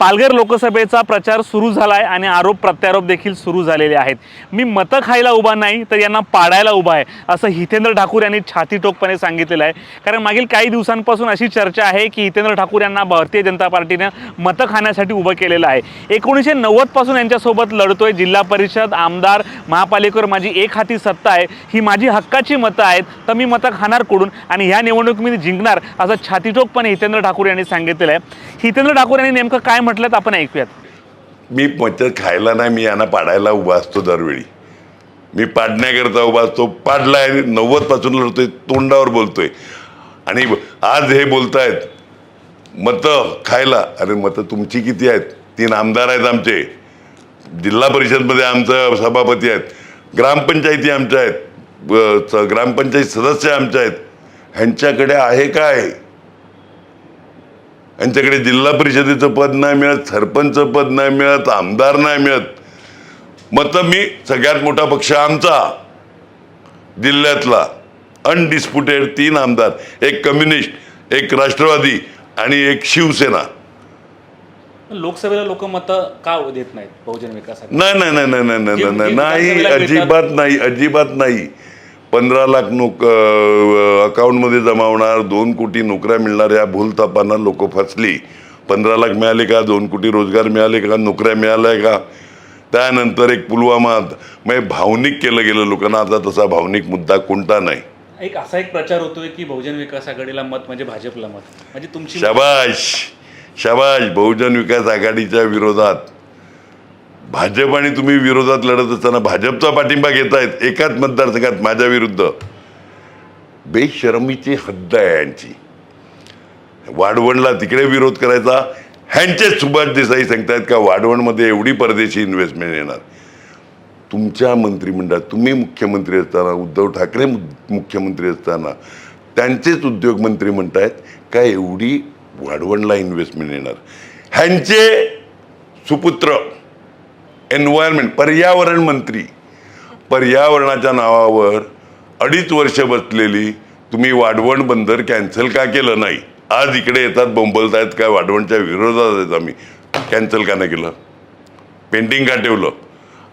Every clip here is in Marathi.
पालघर लोकसभेचा प्रचार सुरू झाला आहे आणि आरोप प्रत्यारोप देखील सुरू झालेले आहेत. मी मतं खायला उभा नाही तर यांना पाडायला उभा आहे असं हितेंद्र ठाकूर यांनी छातीटोकपणे सांगितलेलं आहे. कारण मागील काही दिवसांपासून अशी चर्चा आहे की हितेंद्र ठाकूर यांना भारतीय जनता पार्टीनं मतं खाण्यासाठी उभं केलेलं आहे. एकोणीसशे नव्वदपासून यांच्यासोबत लढतोय जिल्हा परिषद आमदार महापालिकेवर माझी एक हाती सत्ता आहे ही माझी हक्काची मतं आहेत तर मी मतं खाणार कोडून आणि ह्या निवडणूक मी जिंकणार असं छातीटोकपणे हितेंद्र ठाकूर यांनी सांगितलेलं आहे. हितेंद्र ठाकूर यांनी नेमकं काय म्हटलं आपण ऐकूयात. मी मच्छर खायला नाही मी यांना पाडायला उभा असतो दरवेळी. मी पाडण्याकरता उभा असतो पाडलाय नव्वदपासून लढतोय तोंडावर बोलतोय. आणि आज हे बोलतायत मतं खायला. अरे मतं तुमची किती आहेत? तीन आमदार आहेत आमचे. जिल्हा परिषदमध्ये आमचं सभापती आहेत. ग्रामपंचायती आमच्या आहेत. ग्रामपंचायत सदस्य आमच्या आहेत. ह्यांच्याकडे आहे काय? यांच्याकडे जिल्हा परिषदेचं पद नाही मिळत सरपंच पद नाही मिळत आमदार नाही मिळत. मतलब मी सगळ्यात मोठा पक्ष आमचा जिल्ह्यातला. अनडिस्प्युटेड तीन आमदार एक कम्युनिस्ट एक राष्ट्रवादी आणि एक शिवसेना. लोकसभेला लोक मत का देत नाहीत? बहुजन विकास नाही नाही नाही नाही नाही नाही अजिबात नाही अजिबात नाही. पंधरा लाख नोक अकाउंटमध्ये जमा होणार दोन कोटी नोकऱ्या मिळणार या भूलतापांना लोक फसली. पंधरा लाख मिळाले का? दोन कोटी रोजगार मिळाले का? नोकऱ्या मिळाल्या का? त्यानंतर एक पुलवामा म्हणजे भावनिक केलं गेलं लोकांना. आता तसा भावनिक मुद्दा कोणता नाही. एक असा एक प्रचार होतोय की बहुजन विकास आघाडीला मत म्हणजे भाजपला मत. म्हणजे तुमची शबाश! शबाश! बहुजन विकास आघाडीच्या विरोधात. भाजप आणि तुम्ही विरोधात लढत असताना भाजपचा पाठिंबा घेतायत एकाच मतदारसंघात माझ्या विरुद्ध. बेशरमीची हद्द आहे यांची. वाढवणला तिकडे विरोध करायचा ह्यांचेच सुभाष देसाई सांगतायत का वाढवणमध्ये एवढी परदेशी इन्व्हेस्टमेंट येणार? तुमच्या मंत्रिमंडळात तुम्ही मुख्यमंत्री असताना उद्धव ठाकरे मुख्यमंत्री असताना त्यांचेच उद्योगमंत्री म्हणतायत का एवढी वाढवणला इन्व्हेस्टमेंट येणार? ह्यांचे सुपुत्र एन्व्हायरमेंट पर्यावरण मंत्री. पर्यावरणाच्या नावावर अडीच वर्ष बसलेली तुम्ही वाढवण बंदर कॅन्सल का केलं नाही? आज इकडे येतात बोंबलतायत काय? वाढवणच्या विरोधात आहेत आम्ही. कॅन्सल का नाही केलं? पेंटिंग का ठेवलं?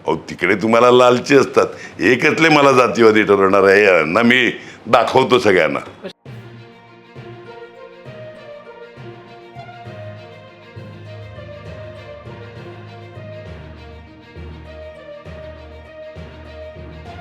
अहो तिकडे तुम्हाला लालची असतात. एकचले मला जातीवादी ठरवणार आहे. यांना मी दाखवतो सगळ्यांना.